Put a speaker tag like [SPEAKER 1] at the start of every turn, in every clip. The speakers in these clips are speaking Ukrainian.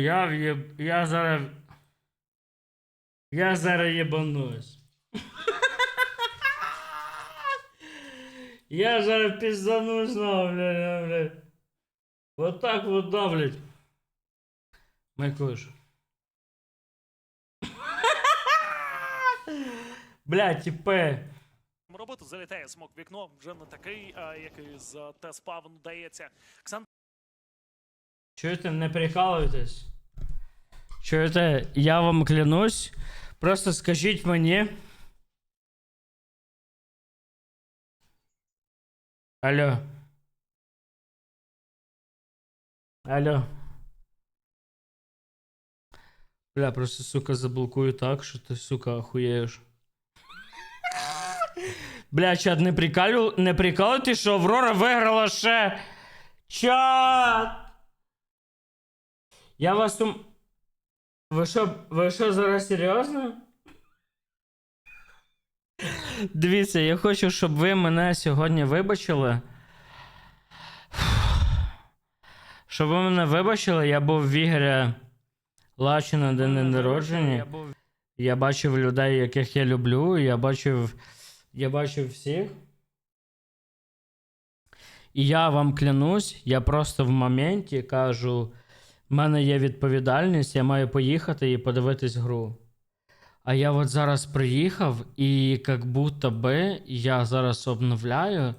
[SPEAKER 1] Я в'єб... Я зараз... Я зараз єбанусь. Я зараз пізданусь знову, блядь, блядь. Вот так вот, да, блядь. Майкуш. Блядь, типи.
[SPEAKER 2] робити, залітає смок вікно, вже не такий, а, який з Т-спавну дається. Ксан
[SPEAKER 1] Чуєте, не прикалуйтесь. Чуєте, я вам клянусь. Просто скажіть мені. Алло. Алло. Бля, просто, сука, заблокую так, що ти, сука, охуєєш. Бля, чат, не прикалю... не прикалуйтесь, що Аврора виграла ще. Чат! Я вас ум... Ви що, ви що зараз серйозно? Дивіться, я хочу, щоб ви мене сьогодні вибачили. Щоб ви мене вибачили, я був в Ігоря Лачі на день народження. Я бачив людей, яких я люблю, я бачив. Я бачив всіх. І я вам клянусь, я просто в моменті кажу: в мене є відповідальність, я маю поїхати і подивитись гру. А я от зараз приїхав, і як будто би я зараз обновляю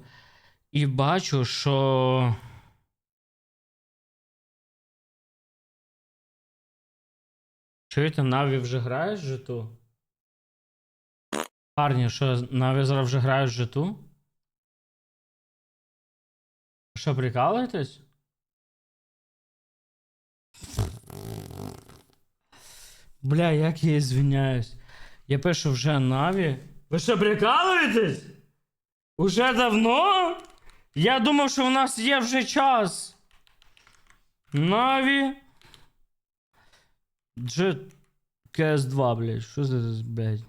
[SPEAKER 1] і бачу, що. Чуєте, Наві вже граєш житу? Парні, що, Наві зараз вже в житу? Що, прикалуєтесь? Бля, як я извиняюсь. Я пишу вже Наві. Ви що, прикалуєтесь? Уже давно? Я думав, що у нас є вже час. Наві. Дж... КС2, блядь. Що це, блядь?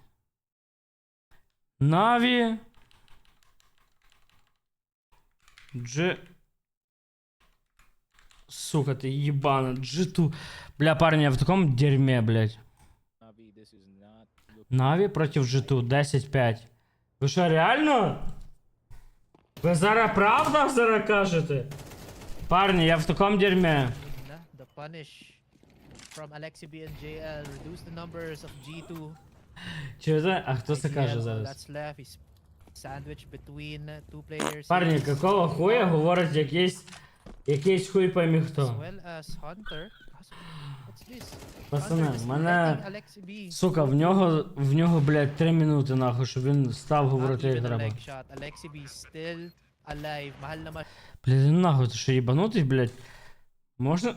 [SPEAKER 1] Наві. Дж... Сука, ты ебана, джиту. Бля, парни, я в таком дерьме, блядь.
[SPEAKER 3] Navi, this is not look
[SPEAKER 1] Наві проти джиту 10-5. Ви що, реально? Ви зараз правда зараз кажете? Парні, я в такому дерьме.
[SPEAKER 4] na, the punish from Alexi B reduce the numbers of G2.
[SPEAKER 1] Чи це? А хто це каже зараз?
[SPEAKER 4] sandwich between two players.
[SPEAKER 1] Парні, какого хуя говорить якийсь. Якийсь хуй пойми хто. Пацани, в мене. Сука, в нього, в нього, блядь, 3 минути нахуй, щоб він став говорити як треба. Блядь, ну нахуй, ти що їбанутий, блядь? Можна?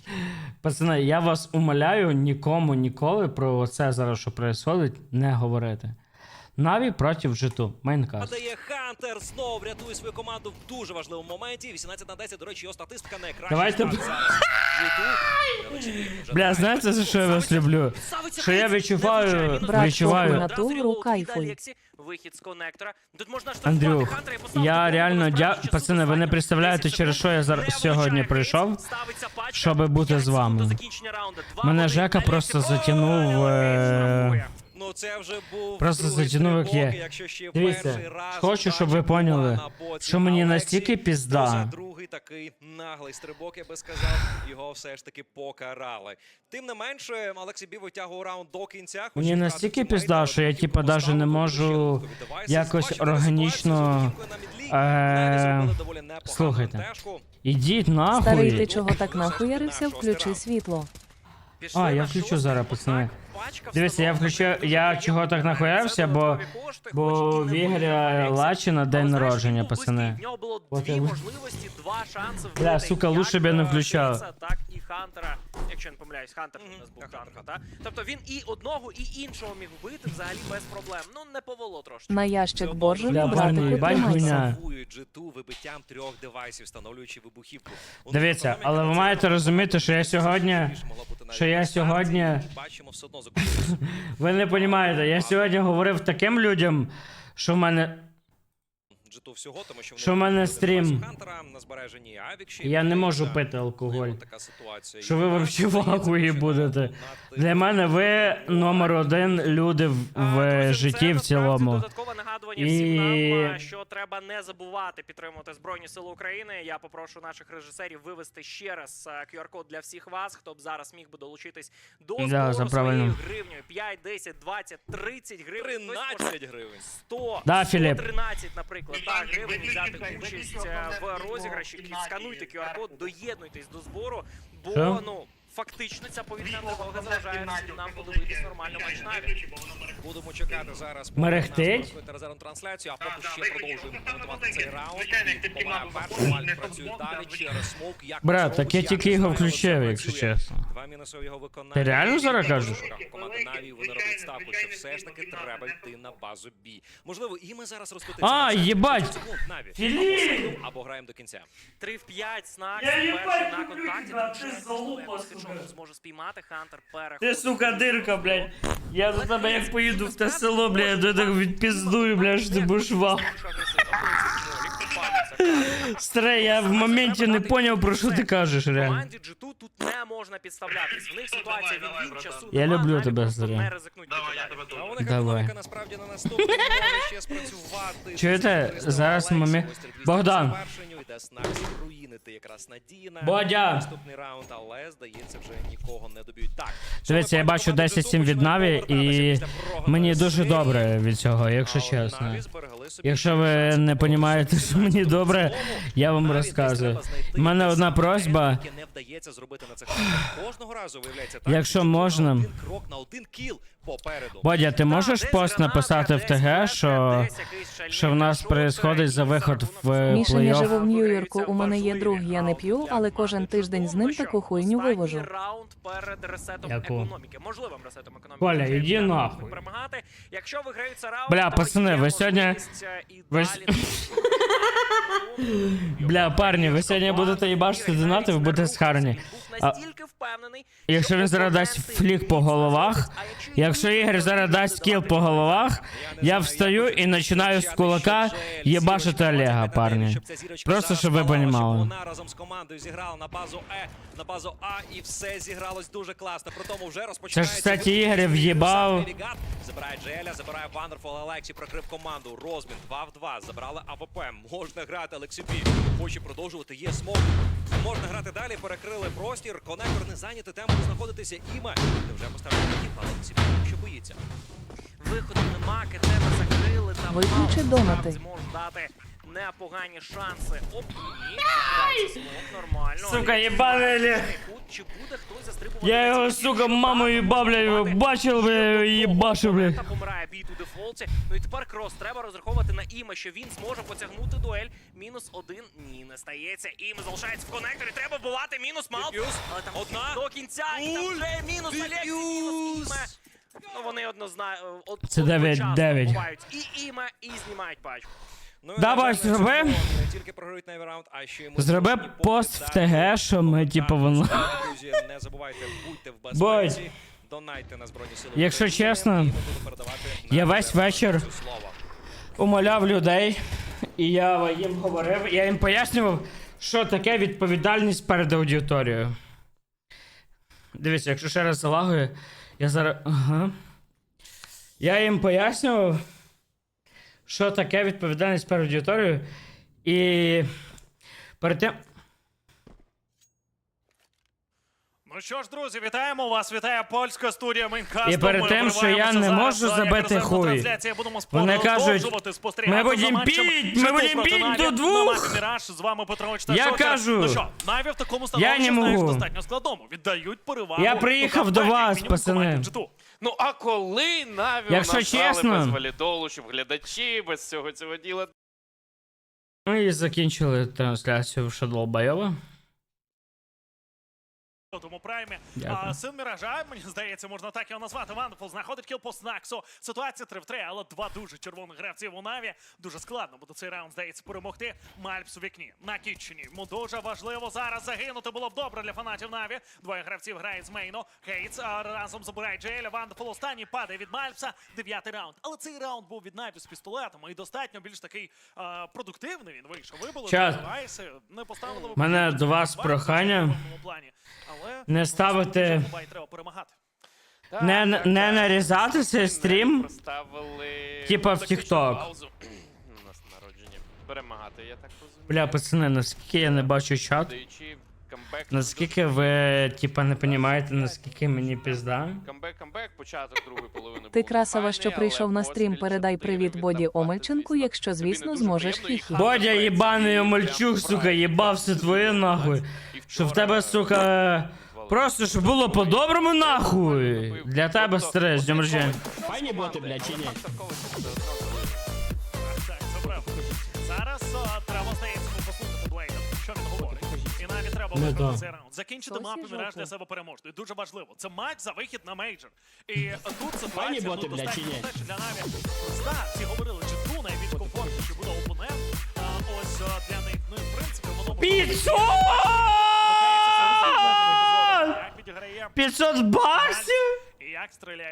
[SPEAKER 1] Пацани, я вас умоляю нікому ніколи про це зараз, що происходить, не говорити. Наві проти житу. Майнкаст.
[SPEAKER 5] Дає Хантер знов рятує свою команду в дуже важливому моменті. 18 на 10, до речі, його статистика найкраща.
[SPEAKER 1] Давайте Бля, знаєте, за що я вас люблю? Що я відчуваю- відчуваю-.
[SPEAKER 5] Вихід з коннектора. Тут можна
[SPEAKER 1] Андрюх,
[SPEAKER 5] Хантера і поставити
[SPEAKER 1] я реально дя... Пацани, ви не представляєте, через що я зараз сьогодні прийшов, щоб бути з вами. Мене. Жека просто затягнув, е.
[SPEAKER 5] Ну це вже був
[SPEAKER 1] Просто
[SPEAKER 5] другий
[SPEAKER 1] затягнув, є.
[SPEAKER 5] якщо ще
[SPEAKER 1] Дивіться,
[SPEAKER 5] перший раз
[SPEAKER 1] хочу, щоб ви поняли,
[SPEAKER 5] боці
[SPEAKER 1] що мені настільки пізда.
[SPEAKER 5] за другий такий наглий стрибок, я би сказав, його все ж таки покарали. Тим не менше, Алексій Бі витягував раунд до кінця. хоч
[SPEAKER 1] Мені настільки пізда, що я, типа,
[SPEAKER 5] би
[SPEAKER 1] не можу якось органічно, е, слухайте. Ідіть
[SPEAKER 6] Старий, ти чого так нахуярився? Включи світло.
[SPEAKER 5] Пішли
[SPEAKER 1] А, я
[SPEAKER 5] на
[SPEAKER 1] включу
[SPEAKER 5] шостий,
[SPEAKER 1] зараз, пацани.
[SPEAKER 5] пачка
[SPEAKER 1] Дивіться, я
[SPEAKER 5] встановлена,
[SPEAKER 1] включу- я чого так нахуявся, бо- Бо
[SPEAKER 5] хоч і
[SPEAKER 1] в Ігоря
[SPEAKER 5] виграв
[SPEAKER 1] Лачі на день народження, пацани.
[SPEAKER 5] В нього було
[SPEAKER 1] От
[SPEAKER 5] дві
[SPEAKER 1] я-
[SPEAKER 5] можливості, два шанси вбити.
[SPEAKER 1] Бля, сука,
[SPEAKER 5] як,
[SPEAKER 1] лучше б я не
[SPEAKER 5] е,
[SPEAKER 1] включав.
[SPEAKER 5] Так і Хантера, якщо я не помиляюсь, Хантер у нас був Хантер,
[SPEAKER 7] так?
[SPEAKER 5] Тобто він і одного, і іншого міг вбити взагалі без проблем. Ну, не повело трошки.
[SPEAKER 6] На ящик Божий,
[SPEAKER 1] Бля,
[SPEAKER 6] братику,
[SPEAKER 1] Барні, їбать
[SPEAKER 6] тримайся.
[SPEAKER 1] хуйня.
[SPEAKER 7] Сафують G2 вибиттям трьох девайсів, встановлюючи вибухівку.
[SPEAKER 1] Дивіться, але ви маєте розуміти, що я сьогодні- що я сьогодні-
[SPEAKER 7] Бачимо все одно.
[SPEAKER 1] Ви не розумієте, я сьогодні говорив таким людям, що в мене.
[SPEAKER 5] G2 всього, тому що вони
[SPEAKER 1] Що в мене стрім?
[SPEAKER 5] на збереженні Авік ще й
[SPEAKER 1] Я не можу пити
[SPEAKER 5] Ну,
[SPEAKER 1] алкоголь.
[SPEAKER 5] така ситуація.
[SPEAKER 1] Що ви вообще в ахуї будете? Для мене ви номер один люди в, в
[SPEAKER 8] Друзі,
[SPEAKER 1] житті
[SPEAKER 8] це
[SPEAKER 1] в цілому.
[SPEAKER 8] Додаткове нагадування
[SPEAKER 1] І-
[SPEAKER 8] всім нам, що треба не забувати підтримувати Збройні Сили України. Я попрошу наших режисерів вивести ще раз QR-код для всіх вас, хто б зараз міг би долучитись до
[SPEAKER 1] Да,
[SPEAKER 8] збору своєю гривнею. 5, 10, 20, 30 гривень. Хтось
[SPEAKER 5] 13 гривень.
[SPEAKER 8] 100,
[SPEAKER 1] Да, Філіп.
[SPEAKER 8] 113, наприклад, так, гривень взяти участь е, в розіграші. Скануйте QR-код, доєднуйтесь до збору, бо ну фактично ця повітряна тривога заважає нам подивитись нормально матч навіть.
[SPEAKER 5] Будемо чекати зараз.
[SPEAKER 1] Мерехтить?
[SPEAKER 5] нас трансляцію, а поки ще продовжуємо коментувати цей раунд. Перший, Вальд працює далі через смоук. Як
[SPEAKER 1] Брат, так я тільки його включив, якщо чесно.
[SPEAKER 5] Два мінуси в його виконанні.
[SPEAKER 1] Ти реально зараз кажеш?
[SPEAKER 5] Команда Наві вони роблять ставку, що все ж таки треба йти на базу Бі. Можливо, і ми зараз розкотимося.
[SPEAKER 1] А,
[SPEAKER 5] на
[SPEAKER 1] єбать!
[SPEAKER 5] 30 секунд, Наві.
[SPEAKER 1] Філіп!
[SPEAKER 5] Або граємо до кінця.
[SPEAKER 8] 3 в 5, снак,
[SPEAKER 1] Я
[SPEAKER 8] перший
[SPEAKER 1] їбать
[SPEAKER 8] на
[SPEAKER 1] люблю
[SPEAKER 8] контакті. тут
[SPEAKER 1] ти залупа, сука.
[SPEAKER 8] Хеджоу зможе спіймати, Хантер
[SPEAKER 1] Ти, сука, дирка, блядь. Я за тебе як поїду в те село, блядь, я до тебе відпіздую, блядь, що ти будеш вал. Старе, я в моменті не поняв, про що ти кажеш, реально.
[SPEAKER 8] Команді G2 тут не можна підставлятись. В них ситуація від він часу.
[SPEAKER 1] Я люблю тебе, Зоря.
[SPEAKER 8] Не ризикнуть.
[SPEAKER 9] Давай, я тебе.
[SPEAKER 5] А у них
[SPEAKER 1] Давай.
[SPEAKER 5] економіка насправді на наступному ще спрацювати.
[SPEAKER 1] Чуєте, зараз момент- Богдан.
[SPEAKER 5] Йде Снакс руїнити якраз Надіна.
[SPEAKER 1] Бодя.
[SPEAKER 5] Наступний раунд, але здається, вже нікого не доб'ють. Так.
[SPEAKER 1] Дивіться, я бачу 10-7 від Наві, і мені дуже добре від цього, якщо чесно. Якщо ви не розумієте, що мені добре, я вам розказую. У мене одна просьба.
[SPEAKER 5] На.
[SPEAKER 1] Якщо можна.
[SPEAKER 5] крок на один кіл попереду.
[SPEAKER 1] Бодя, ти можеш
[SPEAKER 8] Да,
[SPEAKER 1] пост написати в ТГ, що, що в нас происходить за виход в
[SPEAKER 8] цього
[SPEAKER 6] Міша, я
[SPEAKER 1] плей-офф.
[SPEAKER 6] в Нью-Йорку, у мене є друг, я не п'ю, але кожен тиждень з ним таку хуйню вивожу.
[SPEAKER 8] раунд перед ресетом
[SPEAKER 1] Яку?
[SPEAKER 8] економіки. Можливим ресетом економіки.
[SPEAKER 1] Коля,
[SPEAKER 8] Вже
[SPEAKER 1] іди нахуй.
[SPEAKER 8] Перемагати. Якщо виграються раунд,
[SPEAKER 1] Бля,
[SPEAKER 8] то
[SPEAKER 1] пацани,
[SPEAKER 8] є
[SPEAKER 1] ви сьогодні-
[SPEAKER 8] можливість, е, і
[SPEAKER 1] ви
[SPEAKER 8] далі
[SPEAKER 1] Бля, парні, ви сьогодні будете їбачити донати, ви будете схарні.
[SPEAKER 8] Настільки впевнений,
[SPEAKER 1] Якщо
[SPEAKER 8] що
[SPEAKER 1] він зараз дасть флік по головах,
[SPEAKER 8] якщо Ігор
[SPEAKER 1] зараз дасть кіл по головах, я встаю і починаю з кулака єбашити Олега, парні. Просто щоб ви понімали.
[SPEAKER 5] Вона разом з командою зіграла на базу Е, на базу А, і все зігралось дуже класно. При тому вже розпочинається.
[SPEAKER 1] кстати,
[SPEAKER 5] вихід.
[SPEAKER 1] Ігор в'їбав.
[SPEAKER 5] Забирає Джеля, забирає Вандерфул, Алексі прокрив команду. Розмін 2 в 2. Забрали АВП. Можна грати Алексі Бі. Хоче продовжувати. Є смок. Можна грати далі. Перекрили простір. Конектор не зайнятий. Там буде знаходитися Іма. де вже поставив такі палиці, що боїться.
[SPEAKER 8] Виходу нема, тебе закрили там.
[SPEAKER 6] Виключи
[SPEAKER 8] мало
[SPEAKER 6] донати.
[SPEAKER 8] зможу дати непогані шанси. Оп, ні, нормально.
[SPEAKER 1] Сука, єбаний Олег.
[SPEAKER 8] Чи буде хтось застрибувати?
[SPEAKER 1] Я його, сука, мамою
[SPEAKER 8] Може
[SPEAKER 1] бачив, бля,
[SPEAKER 8] ще
[SPEAKER 1] їбашу,
[SPEAKER 8] одного
[SPEAKER 1] бля.
[SPEAKER 8] помирає бій у дефолті. Ну і тепер крос. Треба розраховувати на Іма, що він зможе потягнути дуель. Мінус один. Ні, не стається. Ім залишається в конекторі. Треба вбивати. Мінус мал. Але там
[SPEAKER 5] Одна.
[SPEAKER 8] до кінця. І там вже мінус Алексі, мінус. Іме. Ну вони однозначно.
[SPEAKER 1] Це 9-9.
[SPEAKER 8] вбивають І Іма, і знімають пачку.
[SPEAKER 5] Ну,
[SPEAKER 1] Давай, зроби.
[SPEAKER 5] Не тільки програють на раунд, а ще й ми
[SPEAKER 1] Зроби пост в ТГ, що ми, типу, воно-
[SPEAKER 5] Друзі, не забувайте, будьте в безпеці. Донайте на Збройні Сили
[SPEAKER 1] Якщо чесно, я весь вечір умоляв людей, і я їм говорив, я їм пояснював, що таке відповідальність перед аудиторією. Дивіться, якщо ще раз залагою, я зараз. Ага. Я їм пояснював, що таке відповідальність перед аудиторією. І перед тим.
[SPEAKER 2] Ну що ж, друзі, вітаємо вас. Вітає польська студія Майнкасту.
[SPEAKER 1] І перед тим, що я не можу забити хуй. Вони кажуть, «Ми будемо бить, ми будемо
[SPEAKER 2] проти
[SPEAKER 1] до двох».
[SPEAKER 2] З вами Петрович та
[SPEAKER 1] Я кажу.
[SPEAKER 2] Ну що, Наві в такому
[SPEAKER 1] Я
[SPEAKER 2] становищі,
[SPEAKER 1] не
[SPEAKER 2] знаєш,
[SPEAKER 1] можу.
[SPEAKER 2] достатньо складному. Віддають перевагу.
[SPEAKER 1] Я приїхав до вас, пацани.
[SPEAKER 2] Команді G2.
[SPEAKER 9] Ну а коли Наві
[SPEAKER 1] Якщо
[SPEAKER 9] у нас
[SPEAKER 1] чесно-
[SPEAKER 9] без валідолу, щоб глядачі, без цього цього діла.
[SPEAKER 1] Ми закінчили трансляцію в
[SPEAKER 2] у тому праймі. А, син Міража, мені здається, можна так його назвати. Вандерфул знаходить кіл по Снаксу. Ситуація 3 в 3, але два дуже червоних гравців у Наві. Дуже складно буде цей раунд, здається, перемогти. Мальпс у вікні на Кітчені. Йому дуже важливо зараз загинути. Було б добре для фанатів Наві. Двоє гравців грають з мейну. Хейтс разом забирає Джеля. Вандерфул останній падає від Мальпса. Дев'ятий раунд. Але цей раунд був від Наві з пістолетом і достатньо більш такий а, продуктивний. Він вийшов. Вибили
[SPEAKER 1] Час.
[SPEAKER 2] девайси, не поставили.
[SPEAKER 1] Мене до вас прохання
[SPEAKER 2] плані.
[SPEAKER 1] Не ставити-. Не- не нарізати цей стрім, типа в
[SPEAKER 9] народження. Перемагати, я так розумію.
[SPEAKER 1] Бля, пацани, наскільки я не бачу чат, наскільки ви, типа, не розумієте, наскільки мені пізда.
[SPEAKER 9] Камбек, камбек, початок другої половини.
[SPEAKER 6] Ти красава, що прийшов на стрім. Передай привіт Боді Омельченку, якщо, звісно, зможеш хіхі.
[SPEAKER 1] Бодя,
[SPEAKER 9] прям
[SPEAKER 1] Омельчук, сука, їбався твоє нахуй.
[SPEAKER 9] І
[SPEAKER 1] Що в тебе, сука, просто щоб було по-доброму нахуй. Для тебе стрес, днем рождення.
[SPEAKER 9] Файні боти, блядь, чи ні?
[SPEAKER 2] Так, забрав. Зараз а, треба, здається, ну, послухати Блейда, що він говорить. І навіть треба
[SPEAKER 1] Не
[SPEAKER 2] виграти
[SPEAKER 1] да.
[SPEAKER 2] цей раунд. Закінчити мапу
[SPEAKER 6] жопу.
[SPEAKER 2] для себе переможною. Дуже важливо. Це матч за вихід на мейджор. І е, тут ситуація ну, достатньо просте, для Наві. проста. Всі говорили, чи ту найбільш комфортніше буде опонент. А, ось а, для них, ну і в принципі, воно... Як підіграє
[SPEAKER 1] 500 баксів?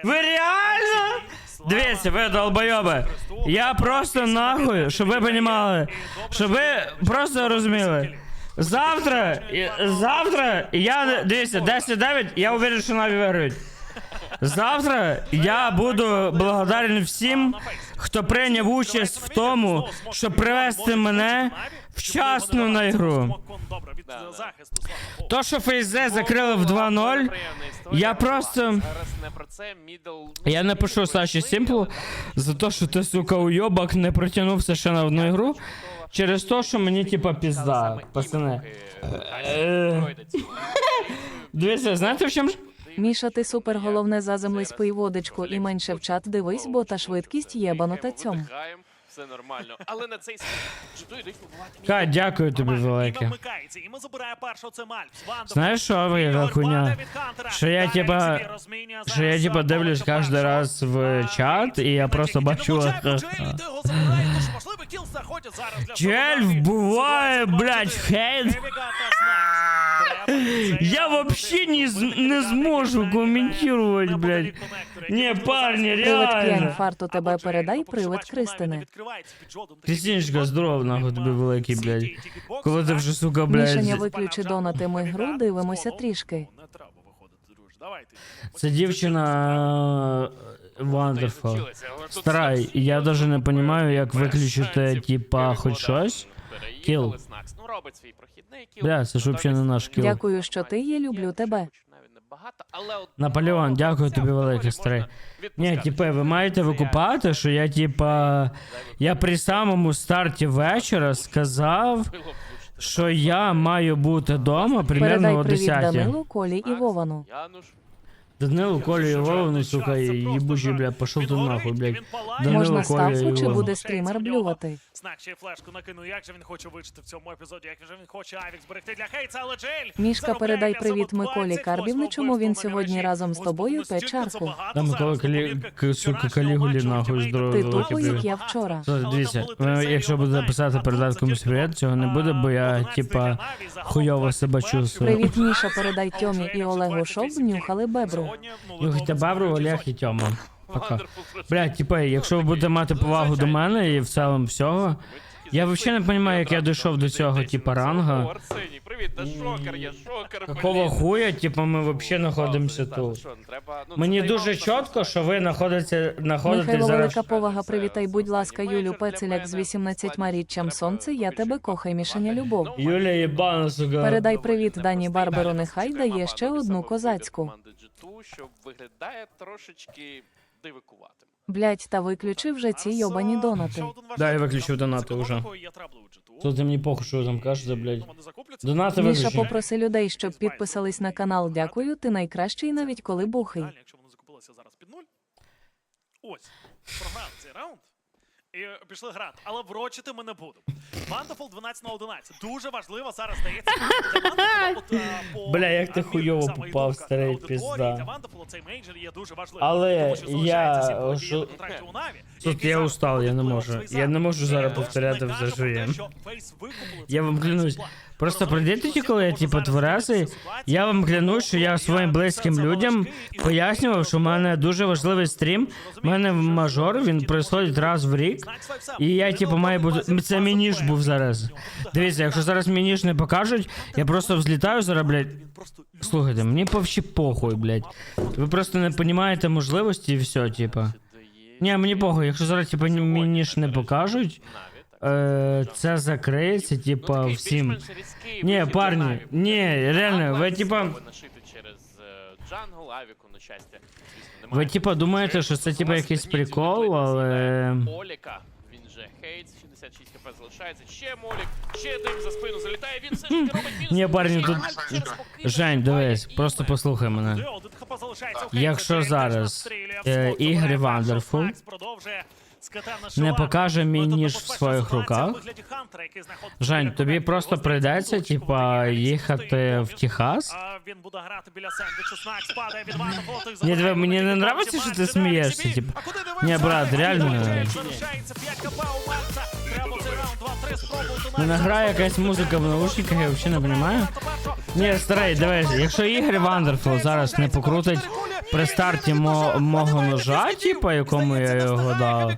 [SPEAKER 1] Ви реально? Дивіться, ви долбойоби. Я просто нахуй, щоб ви понімали, щоб ви просто розуміли. Завтра, завтра я, дивіться, 10-9, я уверен, що Наві виграють. Завтра я буду благодарен всім, хто прийняв участь в тому, щоб привести мене вчасно на ігру. То, що Фейзе закрили в 2-0, я просто-
[SPEAKER 9] Зараз не.
[SPEAKER 1] Я напишу Саші Сімплу за те, що ти, сука, уйобок не протягнувся ще на одну ігру. Через те, що мені, типа, пізда, пацани. Дивіться, знаєте в чому ж?
[SPEAKER 6] Міша, ти супер головне заземлись пий водочку і менше в чат дивись, бо та швидкість єбанута цьом.
[SPEAKER 9] Видихаємо, Все нормально. Але на цей світ йдуть побувати.
[SPEAKER 1] Ка, дякую тобі велике.
[SPEAKER 2] Вмикається, іме забирає першого, це Мальпс.
[SPEAKER 1] Знаєш що, ви хуйня? Що я, типа, Що я, типа, дивлюсь кожен раз в чат, і я просто бачу,
[SPEAKER 2] Можливо, кіл заходять зараз для
[SPEAKER 1] Чель вбиває, блядь, хейт. Я вообще не, з- не зможу
[SPEAKER 2] неподалік
[SPEAKER 1] блядь. Не,
[SPEAKER 2] зараз
[SPEAKER 6] Привид
[SPEAKER 1] реально.
[SPEAKER 6] п'янь фарту тебе передай, привид Кристини.
[SPEAKER 2] кутом.
[SPEAKER 1] здорово, нахуй тобі великий, блядь. Коли ти вже, сука,
[SPEAKER 6] Мішаня,
[SPEAKER 1] блядь,
[SPEAKER 6] виключи донатиму ігру, дивимося трішки.
[SPEAKER 2] Давайте.
[SPEAKER 1] Це дівчина Wonderful. Старай, я даже не понимаю, як виключити, типа, хоч щось. Кіл.
[SPEAKER 9] Ну, робить свій прохідний кіл.
[SPEAKER 1] Бля, це ж взагалі не наш кіл.
[SPEAKER 6] Дякую, що ти є, люблю тебе.
[SPEAKER 1] Наполеон, дякую тобі велике, старий. Ні, типа, ви маєте викупати, що я, типа, я при самому старті вечора сказав, що я маю бути вдома примерно
[SPEAKER 6] Передай
[SPEAKER 1] о
[SPEAKER 6] привіт
[SPEAKER 1] 10
[SPEAKER 6] Данилу, Колі і Вовану.
[SPEAKER 9] Януш.
[SPEAKER 1] Колі Колю і Вовну, сука, їбучий, бля, пошов ти нахуй, блядь.
[SPEAKER 6] Можна
[SPEAKER 1] Коля
[SPEAKER 6] ставку чи буде стрімер блювати?
[SPEAKER 2] Знак ще флешку накинув. Як же він хоче вижити в цьому епізоді? Як же він хоче Авік зберегти для Хейтса, але Джель
[SPEAKER 6] Мішка, передай привіт Миколі
[SPEAKER 2] 28
[SPEAKER 6] Карбівни, чому він сьогодні разом з тобою печарку.
[SPEAKER 2] багато
[SPEAKER 1] Там Микола Калі... сука, Калігулі, нахуй, здоровий,
[SPEAKER 2] Там
[SPEAKER 6] Типу, як я вчора.
[SPEAKER 1] Дивіться,
[SPEAKER 2] серії
[SPEAKER 1] якщо буде
[SPEAKER 2] онлайн,
[SPEAKER 1] писати передати комусь привіт, цього не буде, бо я, типа, хуйово себе чувствую.
[SPEAKER 6] Привіт, Міша, передай Тьомі і Олегу, щоб нюхали бебру.
[SPEAKER 2] Ну,
[SPEAKER 1] Нюхайте Бабру,
[SPEAKER 2] виграє
[SPEAKER 1] Олег і Тьома. Пока.
[SPEAKER 9] Wonderful
[SPEAKER 1] Бля, типа, якщо ви будете мати повагу до мене і в цілому всього, я вообще не розумію, як я дійшов до цього, типа, ранга.
[SPEAKER 9] Арсеній, привіт, шокер, я шокер,
[SPEAKER 1] Какого
[SPEAKER 9] блін.
[SPEAKER 1] хуя, типа, ми вообще знаходимося
[SPEAKER 9] Та,
[SPEAKER 1] тут?
[SPEAKER 9] що, не треба- ну,
[SPEAKER 1] Мені дуже чітко, що ви знаходитеся, знаходитесь
[SPEAKER 6] Михайло
[SPEAKER 1] зараз.
[SPEAKER 6] Велика повага, привітай, будь ласка, Юлю Пецеляк з 18 річчям сонце, я тебе кохай, Мішаня любов.
[SPEAKER 1] Юля єбана, сука.
[SPEAKER 6] Передай привіт Дані Барберу, нехай дає ще одну козацьку.
[SPEAKER 9] Команди G2, що виглядає трошечки.
[SPEAKER 6] Блять, та виключи вже ці йобані донати.
[SPEAKER 1] Да, я виключив донати уже. Тут мені похуй, що там кажеш блядь. Донати
[SPEAKER 6] Міша,
[SPEAKER 1] виключив.
[SPEAKER 6] попроси людей, щоб підписались на канал. Дякую, ти найкращий, навіть коли бухий.
[SPEAKER 2] Якщо вони закупилися зараз під нуль. Ось, програв цей раунд. І пішли грати. Але врочити ми не будемо. Вандерфул 12 на 11. Дуже важливо зараз здається. е,
[SPEAKER 1] Бля, як ти хуйово попав, старий пізда.
[SPEAKER 2] Для цей мейджор є дуже важливим.
[SPEAKER 1] Але я що- Тут я устал, я не можу. Я не можу зараз
[SPEAKER 2] Е,
[SPEAKER 1] повторяти
[SPEAKER 2] не
[SPEAKER 1] все, що є. Я вам клянусь. Просто прийдете коли я типу тверезий. Я вам клянусь, що я своїм близьким людям пояснював, що в мене дуже важливий стрім. У мене мажор, він происходить раз в рік. І я, типу, маю бути. Це мій ніж був зараз. Дивіться, якщо зараз мій ніж не покажуть, я просто взлітаю зараз, блядь. Слухайте, мені повщі похуй, блядь. Ви просто не розумієте можливості і все, типа. Ні, мені похуй, якщо зараз, типа, ні- ніж не покажуть, е, це закриється,
[SPEAKER 9] Ну,
[SPEAKER 1] типа, всім. Ні, парні, ні, реально, ви, типа.
[SPEAKER 9] Е, джангл, авіку, на щастя.
[SPEAKER 1] Ви типа думаєте, що це типа якийсь прикол, але.
[SPEAKER 9] Оліка, він же Хейтс, 66 хп залишається. Ще Молік, ще дим за спину залітає. Він все ж таки робить мінус.
[SPEAKER 1] Ні, парні, тут- Жень, дивись, просто послухай мене. Якщо зараз, е, ігри
[SPEAKER 2] забирає
[SPEAKER 1] Не покаже мій ніж в своїх руках. Жень, тобі просто прийдеться, типа, їхати в Техас.
[SPEAKER 2] Він буде грати біля сендвічу. Снакс падає від той
[SPEAKER 1] Ні, диви, мені не нравиться, що ти смієшся,
[SPEAKER 2] Дімас. А куди дивився?
[SPEAKER 1] Ні, брат, реально.
[SPEAKER 2] Джей Залишається 5 хп у Макса. Треба цей раунд 2-3 спробувати.
[SPEAKER 1] Мене грає якась музика в наушниках, я взагалі не розумію. Ні, старий, дивись, якщо ігри Wonderful зараз не покрутить при старті мо- мого ножа, типа, якому я його дав.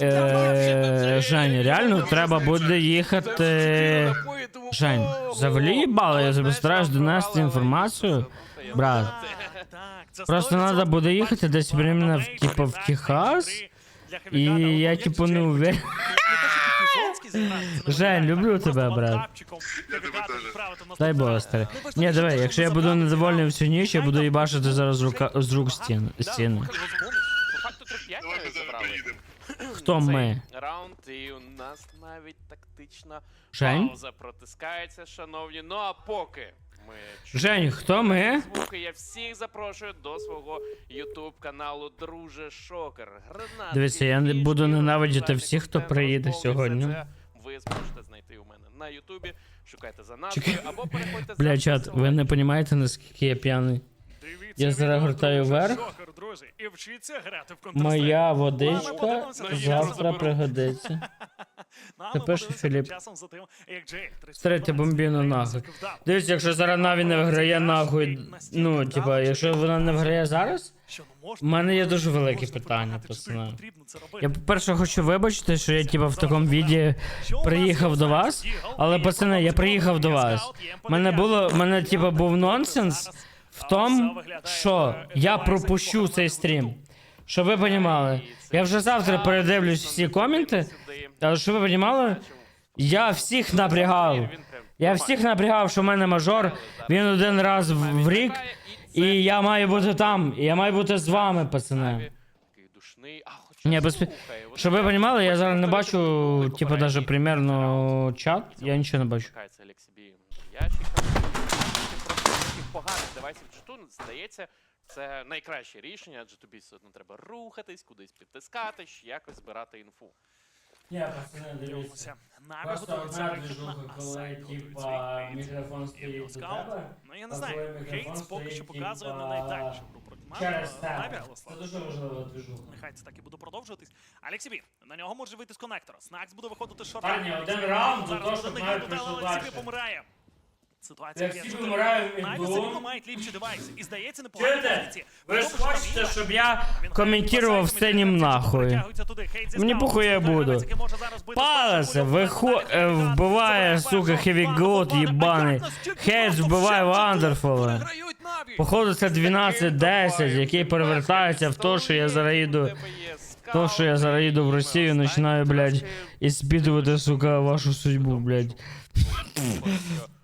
[SPEAKER 1] Е, Жень, реально треба буде їхати. Жень, взагалі їбало, я стараюсь донести інформацію. Брат, Просто надо буде їхати десь временно в- типу, в Техас, і я, типу, не уверен. Жень, люблю тебе, брат. Дай Бог, старий. Ні, давай, якщо я буду недовольний всю ніч, я буду їбашити зараз рука з рук стін, стіни.
[SPEAKER 9] Факту 3-5 ми.
[SPEAKER 1] Хто?
[SPEAKER 9] Раунд, і у нас навіть тактична
[SPEAKER 1] Жень?
[SPEAKER 9] пауза протискається, шановні. Ну а поки ми
[SPEAKER 1] Жень, хто ми?
[SPEAKER 9] звуки, я всіх запрошую до свого ютуб каналу Друже Шокер. Гранат.
[SPEAKER 1] Дивіться, я не буду ненавидіти всіх, хто приїде сьогодні.
[SPEAKER 9] Ви зможете знайти у мене на ютубі. Шукайте за назвою або переходьте за
[SPEAKER 1] Бля, чат, ви не розумієте, наскільки я п'яний. Я зараз гортаю вверх. Моя водичка завтра пригодиться. Пишеш,
[SPEAKER 2] подивимося
[SPEAKER 1] Філіп.
[SPEAKER 2] тим часом за тим, як Джей 312
[SPEAKER 1] Старий, ти бомбіно нахуй. Дивіться, якщо зараз Наві не виграє нахуй. Ну, типа, якщо вона не виграє зараз, в мене є дуже велике питання, пацани. Я, по-перше, хочу вибачити, що я типа в такому віді приїхав до вас, але пацани, я приїхав до вас. Мене було, мене типа був нонсенс в
[SPEAKER 2] а,
[SPEAKER 1] тому, що я пропущу цей стрім. Щоб ви понімали. Я вже завтра передивлюсь всі коменти, але щоб ви понімали, я всіх напрягав. Я всіх напрягав, що в мене мажор, він один раз в, рік, і я маю бути там, і я маю бути з вами, пацани. Ні, без... Щоб ви понімали, я зараз не бачу, типу, даже примерно чат, я нічого не бачу.
[SPEAKER 9] Шукається Алексібі ящиком. Просто таких поганих девайсів джиту, здається, це найкраще рішення, адже тобі все одно треба рухатись, кудись підтискатись, якось збирати інфу.
[SPEAKER 1] Ні, пацани,
[SPEAKER 2] Дивимося. Наві
[SPEAKER 1] Просто одна движуха, коли, типа, мікрофон стоїть у тебе,
[SPEAKER 2] Ну я не знаю, Хейтс поки що показує не найдальшу гру проти
[SPEAKER 1] через тебе. Це дуже важлива движуха.
[SPEAKER 2] Нехай це так і буде продовжуватись. Алексі Бі, на нього може вийти з коннектора. Снакс буде виходити
[SPEAKER 1] Парні,
[SPEAKER 2] шорта.
[SPEAKER 1] один раунд за те, щоб
[SPEAKER 2] не
[SPEAKER 1] прийшов
[SPEAKER 2] Бі помирає. Ситуація
[SPEAKER 1] всі
[SPEAKER 2] 5-4.
[SPEAKER 1] помирають в
[SPEAKER 2] Наві
[SPEAKER 1] міду.
[SPEAKER 2] за нього мають ліпші девайси. І здається, непогані
[SPEAKER 1] Чуєте? Ви ж хочете, щоб я коментував
[SPEAKER 2] по
[SPEAKER 1] нахуй. Мені похуй я буду.
[SPEAKER 2] першим
[SPEAKER 1] вихо... вбиває, сука, хевігот єбаний. Хейт вбиває Вандерфола. Походу це 12-10, який перевертається в то, що я зараз їду. То, що я зараз їду в Росію, починаю, блядь, іспитувати, сука, вашу судьбу, блядь.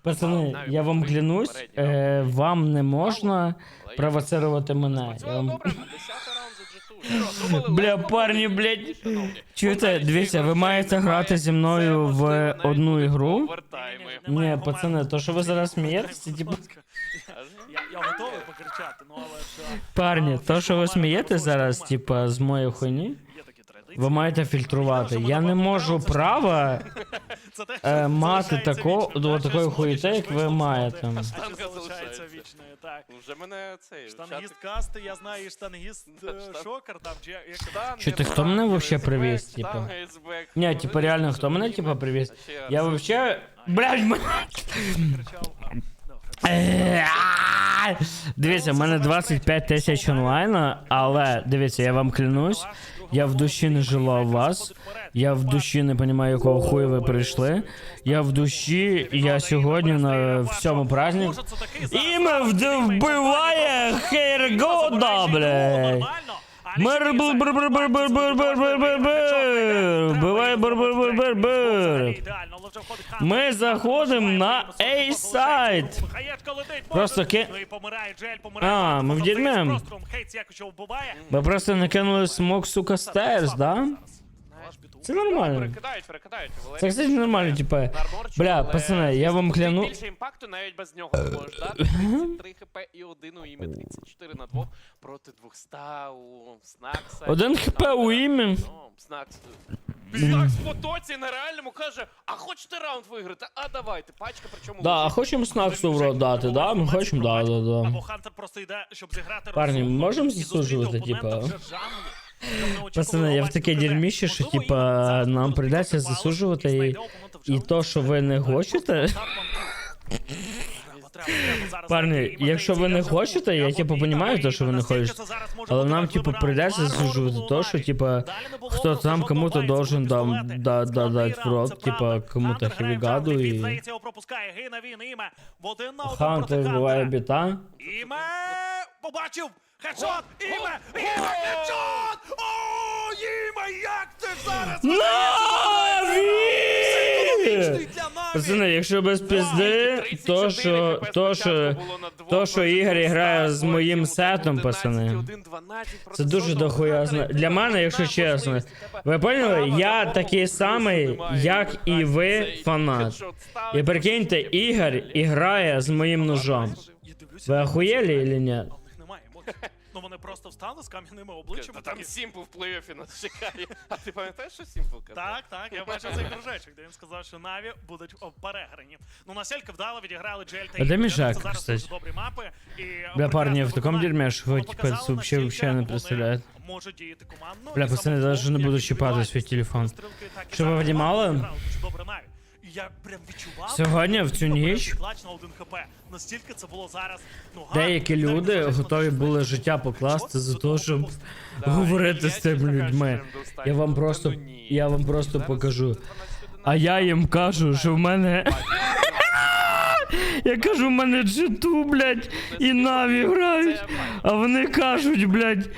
[SPEAKER 1] Пацани, я вам клянусь, е, вам не можна провоцирувати мене. Я вам... Бля, парні, блядь. Чуєте, дивіться, ви маєте грати зі мною в одну ігру. Ні, пацани, то що ви зараз смієтеся, типу.
[SPEAKER 2] Я, готовий покричати, ну але
[SPEAKER 1] Парні, то що ви
[SPEAKER 2] фішка у мене
[SPEAKER 1] смієте
[SPEAKER 2] просто
[SPEAKER 1] зараз, типа, з моєї хуйні? Ви маєте фільтрувати. Я не можу права е, мати
[SPEAKER 2] залишається
[SPEAKER 1] тако, до такої хуєте, як ви маєте.
[SPEAKER 9] Штанга
[SPEAKER 2] залишається вічною, так.
[SPEAKER 9] Ну, вже мене цей
[SPEAKER 2] Штангіст касти, я знаю, і штангіст е, шокер там, чи як як
[SPEAKER 9] Штанги,
[SPEAKER 1] Чи ти хто мене вообще привіз, типа? Ні,
[SPEAKER 9] Ну,
[SPEAKER 1] типа реально, хто мене типа привіз? Я
[SPEAKER 9] раз.
[SPEAKER 1] вообще. Блять, мене.
[SPEAKER 2] кричав. а, добре.
[SPEAKER 1] Е! Дивіться, в мене 25 тисяч онлайна, але дивіться, я вам клянусь, я в душі не жила вас. Я в душі не розумію, якого хуя ви прийшли. Я в душі, я сьогодні на всьому
[SPEAKER 2] праздник.
[SPEAKER 1] Іме вбиває
[SPEAKER 2] забирає
[SPEAKER 1] блядь. Мер бр бр бр бр бр бр бр бр бр бр бр бр бр бр бр ми заходимо на A-сайт. Просто ки... А, ми
[SPEAKER 2] вдірнем.
[SPEAKER 1] Ми просто накинули смок, сука, стерс, да? Це нормально.
[SPEAKER 9] Перекидають, перекидають.
[SPEAKER 1] Це, кстати, нормально, типа. Бля,
[SPEAKER 9] але,
[SPEAKER 1] пацани, я вам кляну-
[SPEAKER 9] більше імпакту навіть без нього можеш дати. 33 хп і один у імі, 34 на 2 проти 200 у Снакса.
[SPEAKER 1] Один хп у імі.
[SPEAKER 9] Ну, Снакс. Снакс в потоці на реальному каже, а хочете раунд виграти? А давайте, пачка причому.
[SPEAKER 1] Да, а хочемо снаксу в рот дати, да? Ми хочемо, да, да, да.
[SPEAKER 2] Або Хантер просто йде, щоб зіграти
[SPEAKER 1] Парні, можемо засуджувати, типа? Пацани, я в таке дерьміще, що типа нам прийдеться засуджувати
[SPEAKER 2] і
[SPEAKER 1] то, що ви не хочете. Парні, якщо ви не хочете, я типу понімаю те, що ви не хочете. Але нам, типу, прийдеться засуджувати то, що типа хто там кому-то должен там да, да, дать типу,
[SPEAKER 2] типу,
[SPEAKER 1] в
[SPEAKER 2] рот,
[SPEAKER 1] типа кому-то хевігаду і. Хантер
[SPEAKER 2] буває
[SPEAKER 1] біта.
[SPEAKER 2] Іме побачив! Хедшот! Іме! Іме! Хедшот! О, Іме, як ти зараз!
[SPEAKER 1] Наві! Психологічний для Пацани, якщо без пізди, то що, то що, то, що Ігор грає з моїм сетом, пацани. Це дуже дохуя зна- Для мене, якщо чесно. Ви поняли? Я такий самий, як і ви, фанат. І прикиньте, Ігор грає з моїм ножом. Ви охуєлі чи ні?
[SPEAKER 2] Ну вони просто встали з кам'яними обличчями.
[SPEAKER 9] Та там
[SPEAKER 2] такі,
[SPEAKER 9] Сімпл в плей-оффі нас чекає. А ти пам'ятаєш, що Сімпл казав?
[SPEAKER 2] Так, так, я бачив цей кружечок, де він сказав, що Наві будуть переграні. Ну настільки вдало відіграли Джель та
[SPEAKER 1] де
[SPEAKER 2] Це зараз дуже добрі мапи. І
[SPEAKER 1] Бля, парні, в такому дерьмі, що ви, типа, вообще- вообще не представляють.
[SPEAKER 2] Можуть діяти командно.
[SPEAKER 1] Бля, пацани, даже не буду чіпати свій телефон. Щоб ви
[SPEAKER 2] дуже добре Наві. Я прям відчував.
[SPEAKER 1] Сьогодні, в цю ніч,
[SPEAKER 2] на 1 хп. Настільки це було зараз. Ну,
[SPEAKER 1] деякі люди готові були життя покласти за
[SPEAKER 2] того,
[SPEAKER 1] те, щоб
[SPEAKER 9] Да,
[SPEAKER 1] говорити з тими людьми. Я вам просто, я вам просто покажу. А я їм кажу, що в мене. Я кажу, в мене джиту, блядь, і наві грають. А вони кажуть, блядь.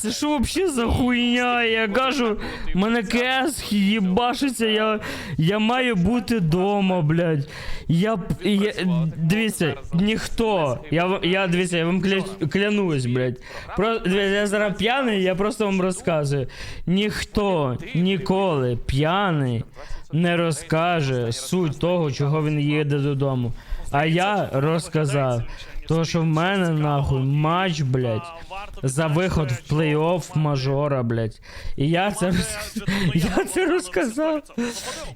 [SPEAKER 1] Це що вообще за хуйня? Я кажу, мене кес їбашиться, я, я маю бути дома, блядь. Я, я дивіться, ніхто. Я, я дивіться, я вам кля, клянусь, блядь. Про, дивіться, я зараз п'яний, я просто вам розказую. Ніхто ніколи п'яний не розкаже суть того, чого він їде додому. А я розказав, то що в мене нахуй матч, блядь, за виход в плей-офф мажора, блядь. І я це роз... я це розказав.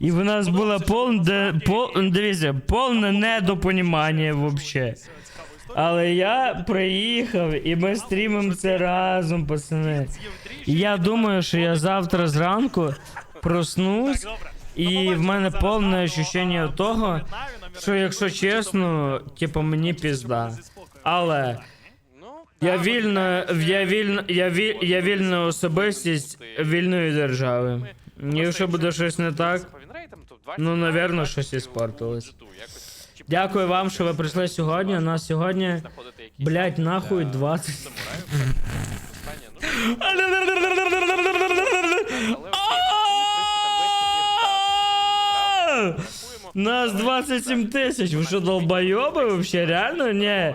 [SPEAKER 1] І в нас було повне, пол... дивіться, повне недопонімання вообще. Але я приїхав і ми стрімимо це разом, пацани. І я думаю, що я завтра зранку проснусь, і в мене повне ощущення того, що якщо чесно, типу мені пізда. Але я вільна, я вільна, я віль, я вільна особистість вільної держави. Якщо буде щось не так,
[SPEAKER 9] по вінрейтам, то 20
[SPEAKER 1] ну, навірно, щось іспортилось. Дякую вам, що ви прийшли сьогодні. У нас сьогодні, блять, нахуй
[SPEAKER 9] для
[SPEAKER 1] 20.
[SPEAKER 9] самураїв. Останнє, ну, але окей, ну, в принципі, там весь турнір так. Рахуємо.
[SPEAKER 1] Нас 27 тисяч. Ви що, долбойоби вообще? Реально? Ні.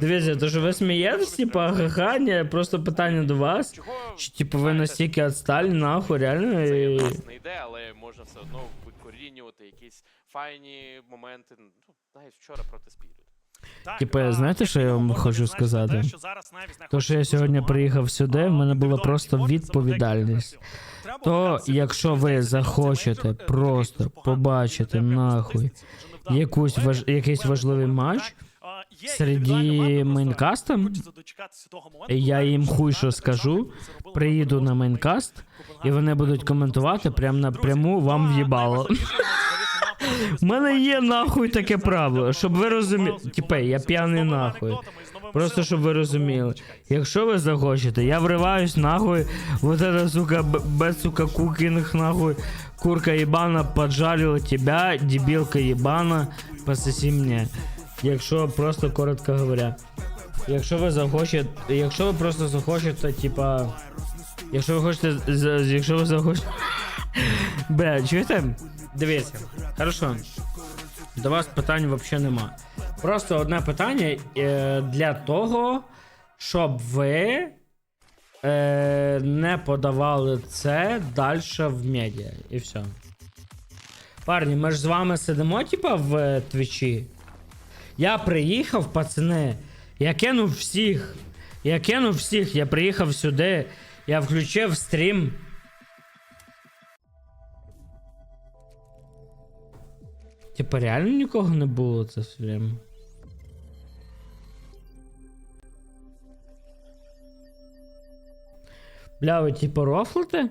[SPEAKER 1] Дивіться, то що ви смієтесь, типа, ха-ха, ні, просто питання до вас. Чи типу ви настільки відсталі, нахуй, реально?
[SPEAKER 9] це
[SPEAKER 1] І...
[SPEAKER 9] не йде, але можна все одно викорінювати якісь файні моменти. Ну, навіть вчора проти Спіріт.
[SPEAKER 1] Типа, знаєте, що я вам хочу сказати? То, що я сьогодні приїхав сюди, в мене була просто відповідальність. То, якщо ви захочете просто побачити нахуй якусь важ... якийсь важливий матч серед мейнкаста, я їм хуй що скажу, приїду на мейнкаст, і вони будуть коментувати прям напряму вам в'їбало. У мене є нахуй таке право, щоб ви розуміли. Типе, я п'яний нахуй. Просто щоб ви розуміли. Якщо ви захочете, я вриваюсь нахуй, вот это, сука, без, сука, кукинг, нахуй, курка ебана поджарила тебя, дебилка ебана, пососи мне. Якщо просто коротко говоря. Якщо ви захочете, якщо ви просто захочете, типа, якщо ви хочете, якщо ви захочете, бля, чуєте? Дивіться, хорошо. До вас питань взагалі нема. Просто одне питання е, для того, щоб ви е, не подавали це далі в медіа. І все. Парні, ми ж з вами сидимо, типа, в твічі. Я приїхав, пацани. Я кинув всіх. Я кинув всіх. Я приїхав сюди. Я включив стрім. Типа, реально нікого не було це все время. Бля, ви типа рофлите?